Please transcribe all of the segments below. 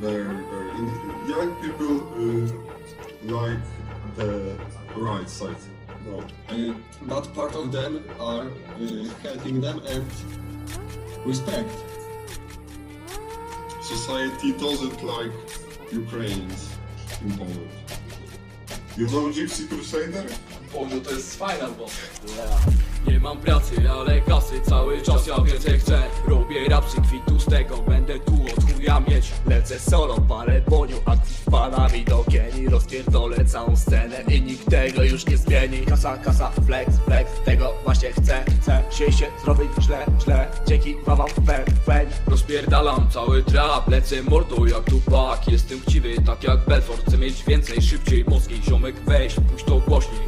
very, very. in- Young people uh, like the right side. No. Uh, but part of them are uh, helping them and respect. Society doesn't like Ukrainians in Poland. You know Gypsy Crusader? Południu to jest fajna bo Nie mam pracy, ale kasy cały czas ja więcej chcę Robię rap kwitu z tego, będę tu od chuja mieć Lecę solo, parę boniu, akcji z panami do kieni. Rozpierdolę całą scenę i nikt tego już nie zmieni. Kasa, kasa, flex, flex, tego właśnie chcę, chcę Siej się zrobić źle, źle, dzięki wam fen, fen Rozpierdalam cały trap, lecę mordą jak tupak Jestem chciwy, tak jak Belfort. Chcę mieć więcej, szybciej, mocniej Ziomek weź, puść to głośniej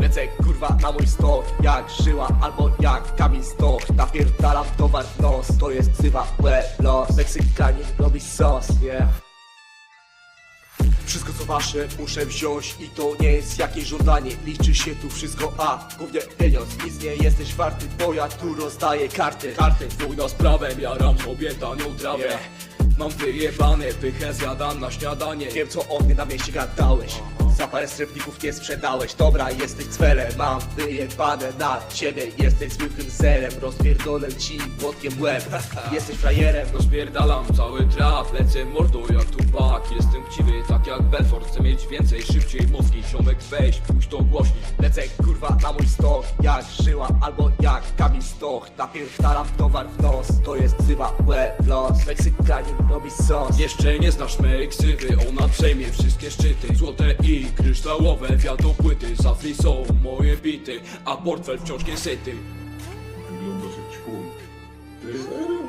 kurwa na mój stok, jak żyła albo jak kamień stok. Napierdalam towar w nos, to jest ksywa łe los Meksykanin robi sos, yeah. Wszystko co wasze muszę wziąć i to nie jest jakieś żądanie. Liczy się tu wszystko, a głównie pieniądz. Nic nie jesteś warty, bo ja tu rozdaję karty. Karty. Wojna z prawem, jaram sobie tanią trawę. Yeah. Mam wyjebane, pychę zjadam na śniadanie. Wiem co o mnie na mieście gadałeś Za parę srebrników nie sprzedałeś Dobra, jesteś cwelem, mam wyjebane na ciebie Jesteś zwykłym zerem, rozpierdolę ci płotkiem łeb. Jesteś frajerem, Rozpierdalam cały trap, lecę mordą jak tupak Jestem chciwy, tak jak Belfort Chcę mieć więcej, szybciej, mocniej Ziomek weź, puść to głośniej. Lecę kurwa na mój stok Jak żyła albo jak kamień stok Napierdalam towar w nos To jest ksywa łeb los. Meksykanin robi sos. Jeszcze nie znasz mej ksywy, przejmie wszystkie szczyty Złote i kryształowe wiadą płyty Za free są moje bity, a portfel wciąż nie syty Wyglądasz jak człon. Ty serio?